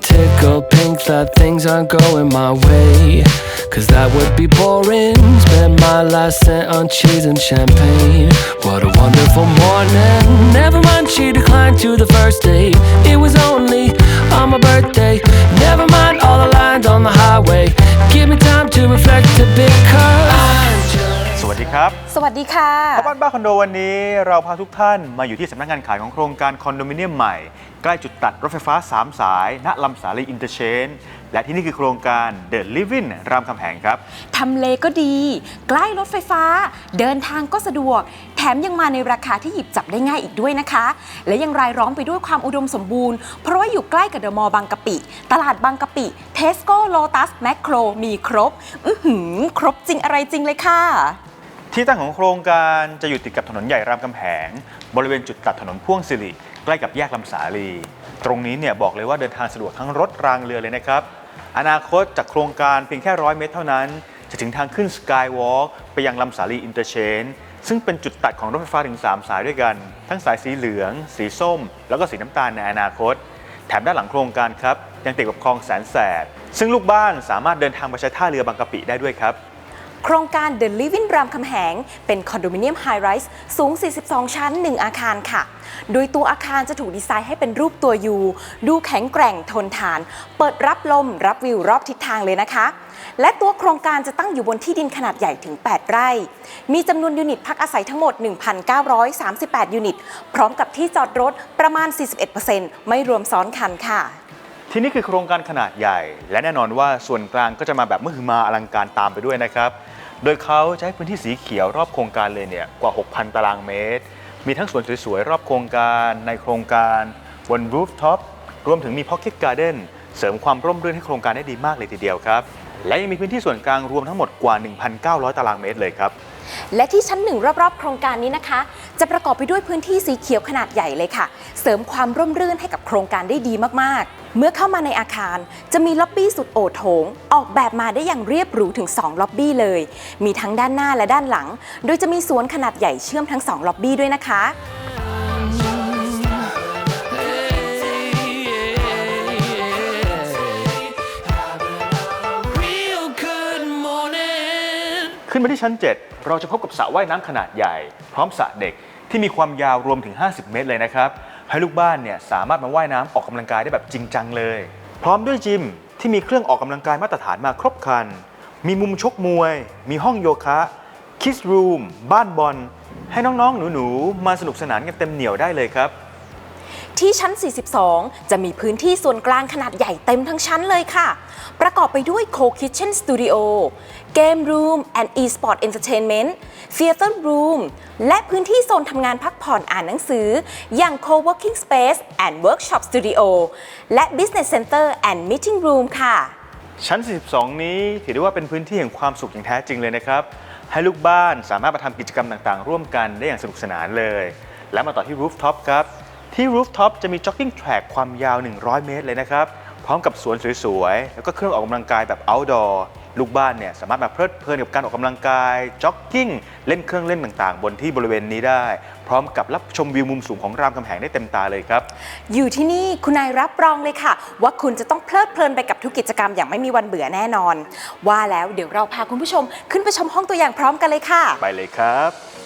Tickle tickled pink that things aren't going my way. Cause that would be boring. Spend my last cent on cheese and champagne. What a wonderful morning. Never mind, she declined to the first date. It was only on my birthday. Never mind all the lines on the highway. Give me time to reflect a bit, cause I'm ครับ สวัสดีค่ะพ่อบ้านบ้านคอนโดวันนี้ เราพาทุกท่านมาอยู่ที่สำนักงานขายของโครงการคอนโดมิเนียมใหม่ ใกล้จุดตัดรถไฟฟ้า 3 สายณลำสาลีอินเตอร์เชนและที่นี่คือโครงการ The Living รามคำแหงครับ ทำเลก็ดี ใกล้รถไฟฟ้า เดินทางก็สะดวก แถมยังมาในราคาที่หยิบจับได้ง่ายอีกด้วยนะคะ และยังรายล้อมไปด้วยความอุดมสมบูรณ์ เพราะว่าอยู่ใกล้กับเดอะมอลล์บางกะปิ ตลาดบางกะปิ เทสโก้โลตัสแมคโครมีครบ อือหือ ครบจริงอะไรจริงเลยค่ะ ที่ตั้งของโครงการจะอยู่ติดกับถนนใหญ่รามคำแหง บริเวณจุดตัดถนนพ่วงสิริใกล้กับแยกลำสาลี ตรงนี้เนี่ยบอกเลยว่าเดินทางสะดวกทั้งรถรางเรือเลยนะครับ อนาคตจากโครงการเพียงแค่ร้อยเมตรเท่านั้น จะถึงทางขึ้นสกายวอล์กไปยังลำสาลีอินเตอร์เชนซึ่งเป็นจุดตัดของรถไฟฟ้าถึง 3 สายด้วยกัน ทั้งสายสีเหลือง สีส้ม แล้วก็สีน้ำตาลในอนาคต แถมด้านหลังโครงการครับยังติดกับคลองแสนแสบซึ่งลูกบ้านสามารถเดินทางไปใช้ท่าเรือบางกะปิได้ด้วยครับ โครงการ The Living รามคำแหง เป็นคอนโดมิเนียมไฮไรส์สูง 42 ชั้น 1 อาคารค่ะ โดยตัวอาคารจะถูกดีไซน์ให้เป็นรูปตัวยูดูแข็งแกร่งทนทาน เปิดรับลม รับวิวรอบทิศทางเลยนะคะ และตัวโครงการจะตั้งอยู่บนที่ดินขนาดใหญ่ถึง 8 ไร่ มีจำนวนยูนิตพักอาศัยทั้งหมด 1,938 ยูนิต พร้อมกับที่จอดรถประมาณ 41%ไม่รวมซ้อนคันค่ะที่นี่คือโครงการขนาดใหญ่ และแน่นอนว่าส่วนกลางก็จะมาแบบมือมาอลังการตามไปด้วยนะครับ โดยเขาใช้พื้นที่สีเขียวรอบโครงการเลยเนี่ยกว่า 6,000 ตารางเมตร มีทั้งสวนสวยๆ รอบโครงการในโครงการบนรูฟท็อปรวมถึงมีพ็อกเก็ตการ์เด้นเสริมความร่มรื่นให้โครงการได้ดีมากเลยทีเดียวครับ และยังมีพื้นที่ส่วนกลางรวมทั้งหมดกว่า 1,900 ตารางเมตรเลยครับ และที่ชั้นหนึ่งรอบๆ โครงการนี้นะคะ จะประกอบไปด้วยพื้นที่สีเขียวขนาดใหญ่เลยค่ะ เสริมความร่มรื่นให้กับโครงการได้ดีมากๆ เมื่อเข้ามาในอาคารจะมีล็อบบี้สุดโอโถงออกแบบมาได้อย่างเรียบหรูถึง 2 ล็อบบี้เลย มีทั้งด้านหน้าและด้านหลัง โดยจะมีสวนขนาดใหญ่เชื่อมทั้ง 2 ล็อบบี้ด้วยนะคะ ขึ้นมาที่ชั้น 7 เราจะพบกับสระว่ายน้ำขนาดใหญ่ พร้อมสระเด็กที่มีความยาวรวมถึง 50 เมตรเลยนะครับ ให้ลูกบ้านเนี่ยสามารถมาว่ายน้ำออกกำลังกายได้แบบจริงจังเลย พร้อมด้วยจิมที่มีเครื่องออกกำลังกายมาตรฐานมาครบครัน มีมุมชกมวย มีห้องโยคะคิสรูมบ้านบอลให้น้องๆ หนูๆ มาสนุกสนานกันเต็มเหนียวได้เลยครับที่ชั้น 42 จะมีพื้นที่ส่วนกลางขนาดใหญ่เต็มทั้งชั้นเลยค่ะ ประกอบไปด้วย Co-Kitchen Studio Game Room and E-Sport Entertainment Theater Room และพื้นที่โซนทำงานพักผ่อนอ่านหนังสือ อย่าง Co-working Space and Workshop Studio และ Business Center and Meeting Room ค่ะ ชั้น 42 นี้ถือได้ว่าเป็นพื้นที่แห่งความสุขอย่างแท้จริงเลยนะครับ ให้ลูกบ้านสามารถมาทำกิจกรรมต่างๆ ร่วมกันได้อย่างสนุกสนานเลย และมาต่อที่ Rooftop ครับ ที่ Rooftop จะมี Jogging Track ความยาว 100 เมตรเลยนะครับ พร้อมกับสวนสวยๆ แล้วก็เครื่องออกกำลังกายแบบ outdoor ลูกบ้านเนี่ยสามารถมาเพลิดเพลินกับการออกกำลังกายจ็อกกิ้งเล่นเครื่องเล่นต่างๆ บนที่บริเวณนี้ได้ พร้อมกับรับชมวิวมุมสูงของรามคำแหงได้เต็มตาเลยครับ อยู่ที่นี่คุณนายรับรองเลยค่ะ ว่าคุณจะต้องเพลิดเพลินไปกับทุกกิจกรรมอย่างไม่มีวันเบื่อแน่นอน ว่าแล้วเดี๋ยวเราพาคุณผู้ชมขึ้นไปชมห้องตัวอย่างพร้อมกันเลยค่ะ ไปเลยครับ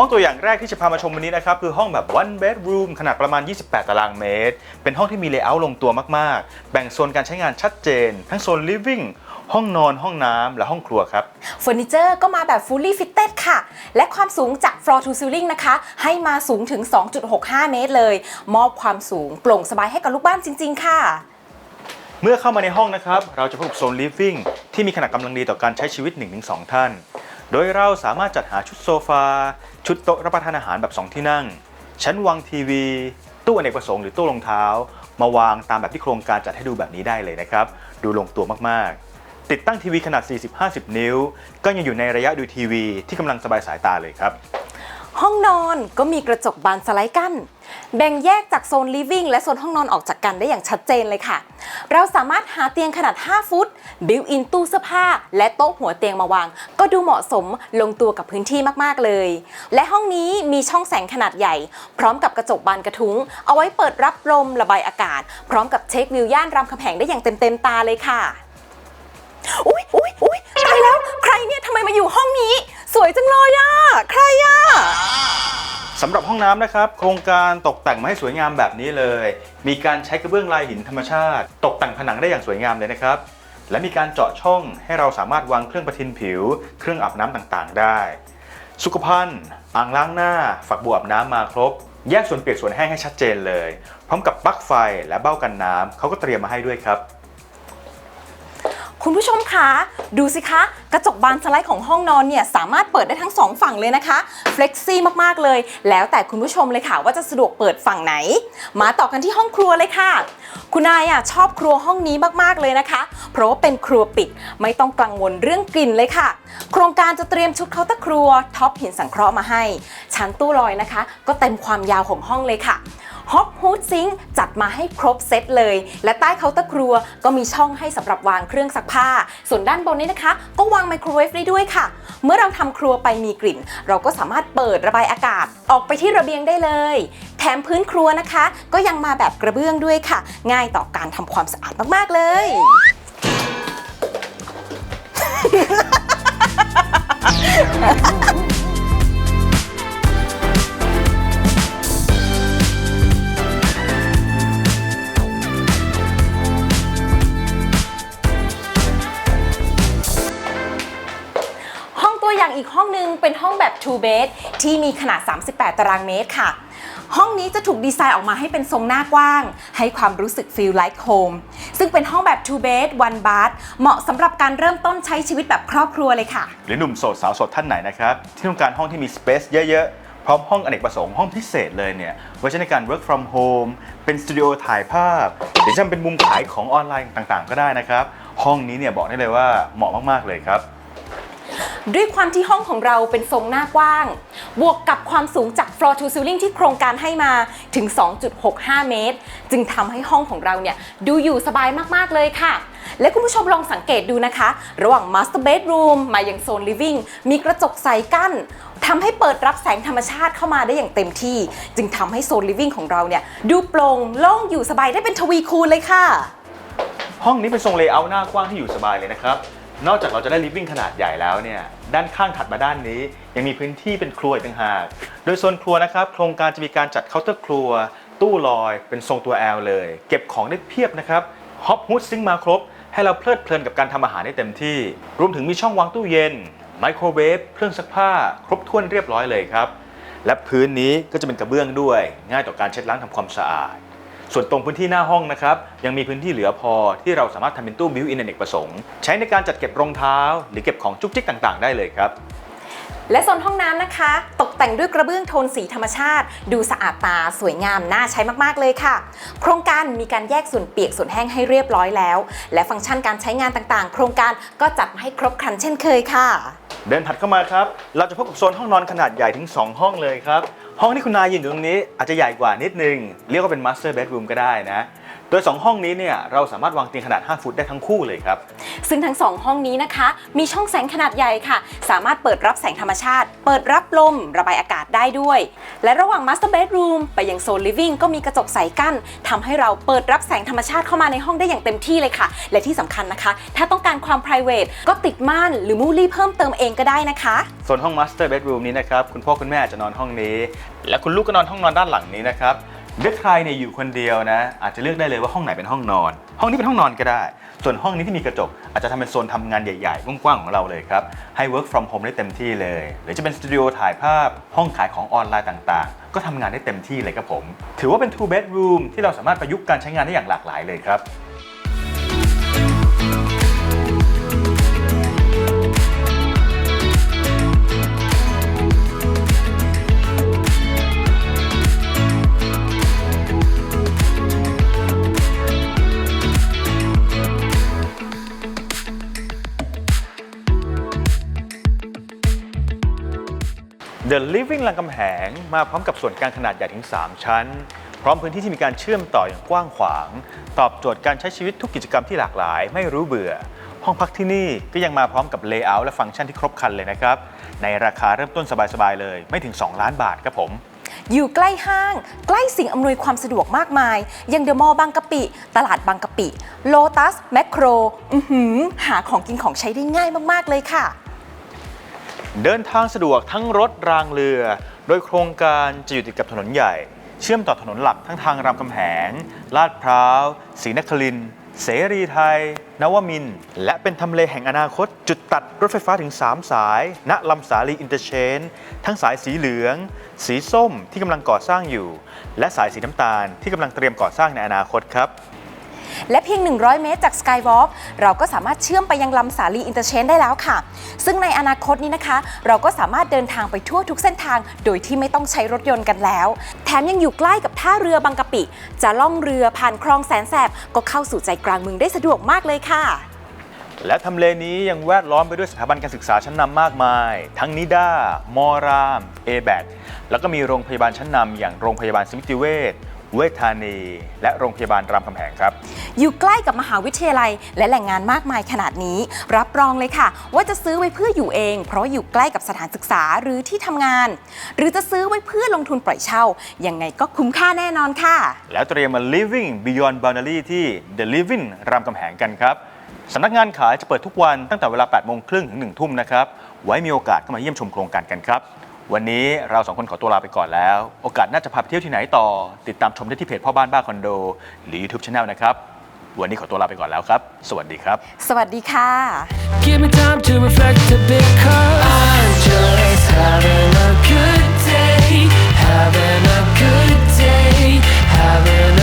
ห้องตัวอย่างแรกที่จะพามาชมวันนี้นะครับ คือห้องแบบ one bedroom ขนาดประมาณ 28 ตารางเมตร เป็นห้องที่มีเลเยอร์ลงตัวมากๆ แบ่งโซนการใช้งานชัดเจน ทั้งโซน living ห้องนอนห้องน้ำและห้องครัวครับเฟอร์นิเจอร์ก็มาแบบ fully fitted ค่ะ และความสูงจาก floor to ceiling นะคะ ให้มาสูงถึง 2.65 เมตรเลย มอบความสูงโปร่งสบายให้กับลูกบ้านจริง ๆ ค่ะเมื่อเข้ามาในห้องนะครับ เราจะพบกับโซน living ที่มีขนาดกำลังดีต่อการใช้ชีวิต 1-2 ท่าน โดยเราสามารถจัดหาชุดโซฟา ชุดโต๊ะรับประทานอาหารแบบ 2 ที่นั่ง ชั้นวางทีวี ตู้อเนกประสงค์หรือตู้รองเท้า มาวางตามแบบที่โครงการจัดให้ดูแบบนี้ได้เลยนะครับ ดูลงตัวมากๆ ติดตั้งทีวีขนาด 40-50 นิ้ว ก็ยังอยู่ในระยะดูทีวีที่กำลังสบายสายตาเลยครับ ห้องนอนก็มีกระจกบานสไลด์กั้น แบ่งแยกจากโซน living และโซนห้องนอนออกจากกันได้อย่างชัดเจนเลยค่ะ เราสามารถหาเตียงขนาด 5 ฟุต บิวอินตู้เสื้อผ้า และโต๊ะหัวเตียงมาวาง ก็ดูเหมาะสมลงตัวกับพื้นที่มากๆเลย และห้องนี้มีช่องแสงขนาดใหญ่ พร้อมกับกระจกบานกระทุ้ง เอาไว้เปิดรับลมระบายอากาศ พร้อมกับเช็ควิวย่านรามคำแหงได้อย่างเต็มๆตาเลยค่ะอุ๊ยอุ๊ยอุ๊ยตายแล้ว ใครเนี่ยทำไมมาอยู่ห้องนี้ สวยจังเลยอะใคร สำหรับห้องน้ำนะครับ โครงการตกแต่งมาให้สวยงามแบบนี้เลย มีการใช้กระเบื้องลายหินธรรมชาติ ตกแต่งผนังได้อย่างสวยงามเลยนะครับ และมีการเจาะช่องให้เราสามารถวางเครื่องประทินผิว เครื่องอาบน้ำต่างๆ ได้ สุขภัณฑ์อ่างล้างหน้า ฝักบัวอาบน้ำมาครบ แยกส่วนเปียกส่วนแห้งให้ชัดเจนเลย พร้อมกับปลั๊กไฟและเบ้ากันน้ำเขาก็เตรียมมาให้ด้วยครับ คุณผู้ชมคะดูสิคะ กระจกบานสไลด์ของห้องนอนเนี่ยสามารถเปิดได้ทั้งสองฝั่งเลยนะคะเฟล็กซี่มากๆเลย แล้วแต่คุณผู้ชมเลยค่ะ ว่าจะสะดวกเปิดฝั่งไหน มาต่อกันที่ห้องครัวเลยค่ะ คุณนายอะชอบครัวห้องนี้มากๆเลยนะคะ เพราะว่าเป็นครัวปิดไม่ต้องกังวลเรื่องกลิ่นเลยค่ะ โครงการจะเตรียมชุดเคาน์เตอร์ครัวท็อปหินสังเคราะห์มาให้ ชั้นตู้ลอยนะคะ ก็เต็มความยาวของห้องเลยค่ะ ฮอปฮูดซิงจัดมาให้ครบเซตเลย และใต้เคาน์เตอร์ครัวก็มีช่องให้สำหรับวางเครื่องซักผ้า ส่วนด้านบนนี้นะคะ ก็วางไมโครเวฟได้ด้วยค่ะ เมื่อเราทำครัวไปมีกลิ่น เราก็สามารถเปิดระบายอากาศออกไปที่ระเบียงได้เลย แถมพื้นครัวนะคะ ก็ยังมาแบบกระเบื้องด้วยค่ะ ง่ายต่อการทำความสะอาดมากๆเลยห้องตัว อย่างอีกห้องหนึงเป็นห้องแบบ two bed ที่มีขนาด 38 ตารางเมตรค่ะ ห้องนี้จะถูกดีไซน์ออกมาให้เป็นทรงหน้ากว้าง ให้ความรู้สึก feel like home ซึ่งเป็นห้องแบบ two bed one bath เหมาะสำหรับการเริ่มต้นใช้ชีวิตแบบครอบครัวเลยค่ะ หรือหนุ่มโสดสาวโสดท่านไหนนะครับ ที่ต้องการห้องที่มีสเปซเยอะ ๆพร้อมห้องอเนกประสงค์ห้องพิเศษเลยเนี่ยไว้ใช้ในการ work from home เป็นสตูดิโอถ่ายภาพหรือจะเป็นมุมขายของออนไลน์ต่างๆ ก็ได้นะครับ ห้องนี้เนี่ยบอกได้เลยว่าเหมาะมากๆเลยครับ ด้วยความที่ห้องของเราเป็นทรงหน้ากว้าง บวกกับความสูงจาก floor to ceiling ที่โครงการให้มาถึง 2.65 เมตร จึงทำให้ห้องของเราเนี่ยดูอยู่สบายมาก ๆ เลยค่ะ และคุณผู้ชมลองสังเกตดูนะคะ ระหว่าง master bedroom มายังโซน living มีกระจกใสกั้นทำให้เปิดรับแสงธรรมชาติเข้ามาได้อย่างเต็มที่ จึงทำให้โซน living ของเราเนี่ยดูโปร่งโล่งอยู่สบายได้เป็นทวีคูณเลยค่ะ ห้องนี้เป็นทรงเลเยอร์หน้ากว้างที่อยู่สบายเลยนะครับ นอกจากเราจะได้ลิฟวิ่งขนาดใหญ่แล้วเนี่ย ด้านข้างถัดมาด้านนี้ ยังมีพื้นที่เป็นครัวต่างหาก โดยโซนครัวนะครับ โครงการจะมีการจัดเคาน์เตอร์ครัว ตู้ลอย เป็นทรงตัว L เลย เก็บของได้เพียบนะครับฮอปฮูดซิงมาครบ ให้เราเพลิดเพลินกับการทำอาหารได้เต็มที่ รวมถึงมีช่องวางตู้เย็นไมโครเวฟเครื่องซักผ้า ครบถ้วนเรียบร้อยเลยครับและพื้นนี้ก็จะเป็นกระเบื้องด้วย ง่ายต่อการเช็ดล้างทำความสะอาด ส่วนตรงพื้นที่หน้าห้องนะครับยังมีพื้นที่เหลือพอที่เราสามารถทำเป็นตู้บิวอินอเนกประสงค์ ใช้ในการจัดเก็บรองเท้า หรือเก็บของจุกจิกต่างๆ ได้เลยครับ และโซนห้องน้ำนะคะ ตกแต่งด้วยกระเบื้องโทนสีธรรมชาติ ดูสะอาดตาสวยงามน่าใช้มากๆเลยค่ะ โครงการมีการแยกส่วนเปียกส่วนแห้งให้เรียบร้อยแล้ว และฟังก์ชันการใช้งานต่างๆ โครงการก็จัดให้ครบครันเช่นเคยค่ะ เดินถัดเข้ามาครับ เราจะพบกับโซนห้องนอนขนาดใหญ่ถึง 2 ห้องเลยครับ ห้องที่คุณนายยืนอยู่ตรงนี้อาจจะใหญ่กว่านิดนึง เรียกว่าเป็น master bedroom ก็ได้นะ โดย 2 ห้องนี้เนี่ยเราสามารถวางเตียงขนาด 5 ฟุตได้ทั้งคู่เลยครับ ซึ่งทั้งสองห้องนี้นะคะ มีช่องแสงขนาดใหญ่ค่ะ สามารถเปิดรับแสงธรรมชาติ เปิดรับลม ระบายอากาศได้ด้วย และระหว่าง Master Bedroom ไปยังโซน Living ก็มีกระจกใสกั้นทำให้เราเปิดรับแสงธรรมชาติเข้ามาในห้องได้อย่างเต็มที่เลยค่ะ และที่สำคัญนะคะ ถ้าต้องการความ private ก็ติดม่านหรือมูลี่เพิ่มเติมเองก็ได้นะคะส่วนห้อง master bedroom นี้นะครับคุณพ่อคุณแม่อาจจะนอนห้องนี้ และคุณลูกก็นอนห้องนอนด้านหลังนี้นะครับ เลือกใครเนี่ยอยู่คนเดียวนะ อาจจะเลือกได้เลยว่าห้องไหนเป็นห้องนอน ห้องนี้เป็นห้องนอนก็ได้ ส่วนห้องนี้ที่มีกระจก อาจจะทำเป็นโซนทำงานใหญ่ๆกว้างๆของเราเลยครับ ให้ work from home ได้เต็มที่เลย หรือจะเป็นสตูดิโอถ่ายภาพห้องขายของออนไลน์ต่างๆ ก็ทำงานได้เต็มที่เลยครับผม ถือว่าเป็น two bedroom ที่เราสามารถประยุกต์การใช้งานได้อย่างหลากหลายเลยครับ The Living รามคำแหงมาพร้อมกับส่วนกลางขนาดใหญ่ถึง 3 ชั้น พร้อมพื้นที่ที่มีการเชื่อมต่ออย่างกว้างขวาง ตอบโจทย์การใช้ชีวิตทุกกิจกรรมที่หลากหลาย ไม่รู้เบื่อ ห้องพักที่นี่ก็ยังมาพร้อมกับเลเยอร์และฟังก์ชันที่ครบครันเลยนะครับ ในราคาเริ่มต้นสบายๆเลย ไม่ถึง 2 ล้านบาทครับผม อยู่ใกล้ห้าง ใกล้สิ่งอำนวยความสะดวกมากมายย่างเดอะมอลล์บางกะปิ ตลาดบางกะปิ โลตัส แมคโคร อือหือหาของกินของใช้ได้ง่ายมากๆเลยค่ะ เดินทางสะดวกทั้งรถรางเรือ โดยโครงการจะอยู่ติดกับถนนใหญ่ เชื่อมต่อถนนหลักทั้งทางรามคำแหง ลาดพร้าวศรีนครินเสรีไทย นวมินทร์และเป็นทำเลแห่งอนาคต จุดตัดรถไฟฟ้าถึง 3 สาย ณลำสาลีอินเตอร์เชน ทั้งสายสีเหลือง สีส้มที่กำลังก่อสร้างอยู่ และสายสีน้ำตาลที่กำลังเตรียมก่อสร้างในอนาคตครับ และเพียง 100 เมตรจาก Skywalk เราก็สามารถเชื่อมไปยังลำสาลีอินเตอร์เชนได้แล้วค่ะ ซึ่งในอนาคตนี้นะคะ เราก็สามารถเดินทางไปทั่วทุกเส้นทาง โดยที่ไม่ต้องใช้รถยนต์กันแล้ว แถมยังอยู่ใกล้กับท่าเรือบางกะปิ จะล่องเรือผ่านคลองแสนแสบก็เข้าสู่ใจกลางเมืองได้สะดวกมากเลยค่ะและทำเลนี้ยังแวดล้อมไปด้วยสถาบันการศึกษาชั้นนำมากมาย ทั้งนิด้ามอราม เอแบแล้วก็มีโรงพยาบาลชั้นนำอย่างโรงพยาบาลสมิติเวช เวชธานี และโรงพยาบาลรามคำแหงครับ อยู่ใกล้กับมหาวิทยาลัย และแหล่งงานมากมายขนาดนี้ รับรองเลยค่ะ ว่าจะซื้อไว้เพื่ออยู่เอง เพราะอยู่ใกล้กับสถานศึกษาหรือที่ทำงาน หรือจะซื้อไว้เพื่อลงทุนปล่อยเช่ายังไงก็คุ้มค่าแน่นอนค่ะ แล้วเตรียมมา living beyond boundary ที่ the living รามคำแหงกันครับสำนักงานขายจะเปิดทุกวันตั้งแต่เวลา 8 โมงครึ่งถึง 1 ทุ่มนะครับ ไว้มีโอกาสก็มาเยี่ยมชมโครงการกันครับ วันนี้เราสองคนขอตัวลาไปก่อนแล้ว โอกาสน่าจะพาไปเที่ยวที่ไหนต่อ ติดตามชมได้ที่เพจพ่อบ้านบ้าคอนโด หรือ YouTube Channel นะครับ วันนี้ขอตัวลาไปก่อนแล้วครับ สวัสดีครับ สวัสดีค่ะ Give me time to reflect a bit, cause I'm just having a good day, having a good day, having